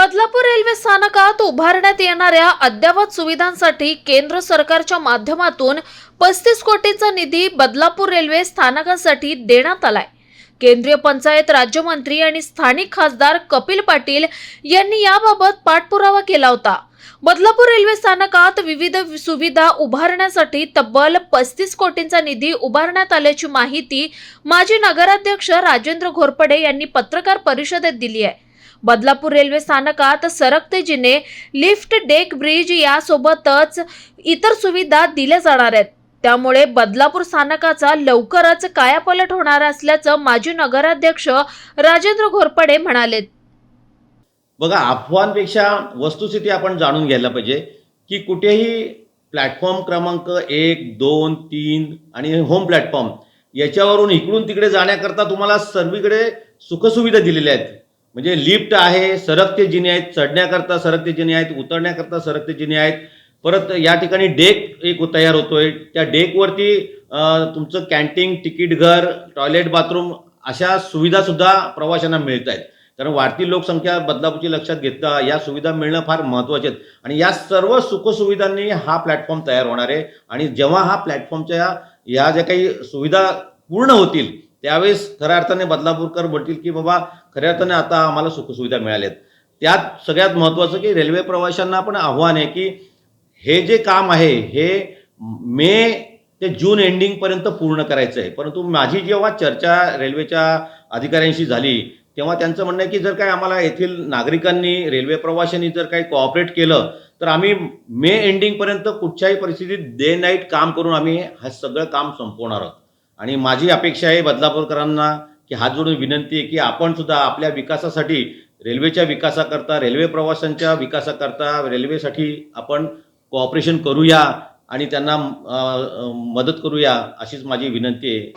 Badlapur railway स्थानकात उभारण्यात येणाऱ्या अद्ययावत सुविधांसाठी केंद्र सरकारच्या माध्यमातून पस्तीस कोटींचा निधी बदलापूर रेल्वे स्थानकासाठी देण्यात आलाय. केंद्रीय पंचायत राज्यमंत्री आणि स्थानिक खासदार कपिल पाटील यांनी याबाबत पाठपुरावा केला होता. बदलापूर रेल्वे स्थानकात विविध सुविधा उभारण्यासाठी तब्बल पस्तीस कोटींचा निधी उभारण्यात आल्याची माहिती माजी नगराध्यक्ष राजेंद्र घोरपडे यांनी पत्रकार परिषदेत दिली आहे. बदलापूर रेल्वे स्थानकात सरकतेजीने लिफ्ट डेक ब्रिज यासोबतच इतर सुविधा दिल्या जाणार आहेत. त्यामुळे बदलापूर स्थानकाचा लवकरच कायापलट होणार असल्याचं माजी नगराध्यक्ष राजेंद्र घोरपडे म्हणाले. बघा अफवांपेक्षा वस्तुस्थिती आपण जाणून घ्यायला पाहिजे की कुठेही प्लॅटफॉर्म क्रमांक एक दोन तीन आणि होम प्लॅटफॉर्म याच्यावरून इकडून तिकडे जाण्याकरता तुम्हाला सर्वीकडे सुखसुविधा दिलेल्या आहेत. म्हणजे लिफ्ट आहे सरकते जिने आहेत चढण्याकरता सरकते जिने आहेत उतरण्याकरता सरकते जिने आहेत. परत या ठिकाणी डेक एक तयार होतोय. त्या डेकवरती तुमचं कॅन्टीन तिकीट घर टॉयलेट बाथरूम अशा सुविधासुद्धा प्रवाशांना मिळत आहेत. कारण वाढती लोकसंख्या बदलापूरची लक्षात घेता या सुविधा मिळणं फार महत्त्वाचे आहेत. आणि या सर्व सुखसुविधांनी हा प्लॅटफॉर्म तयार होणार आहे. आणि जेव्हा हा प्लॅटफॉर्मच्या या ज्या काही सुविधा पूर्ण होतील त्यावेळेस खऱ्या अर्थाने बदलापूरकर म्हणतील की बाबा खऱ्या अर्थाने आता आम्हाला सुखसुविधा मिळाल्यात. त्यात सगळ्यात महत्त्वाचं की रेल्वे प्रवाशांना पण आव्हान आहे की हे जे काम आहे हे मे ते जून एंडिंगपर्यंत पूर्ण करायचं आहे. परंतु माझी जेव्हा चर्चा रेल्वेच्या अधिकाऱ्यांशी झाली तेव्हा त्यांचं म्हणणं आहे की जर काय आम्हाला येथील नागरिकांनी रेल्वे प्रवाशांनी जर काही कॉपरेट केलं तर आम्ही मे एंडिंगपर्यंत कुठच्याही परिस्थितीत डे नाईट काम करून आम्ही हे सगळं काम संपवणार आहोत. आणि माझी अपेक्षा आहे बदलापूरकरांना की हात जोडून विनंती आहे की आपण सुद्धा आपल्या विकासासाठी रेल्वेच्या विकासाकरता रेल्वे प्रवाशांच्या विकासाकरता रेल्वेसाठी आपण कॉपरेशन करूया आणि त्यांना मदत करूया अशीच माझी विनंती आहे.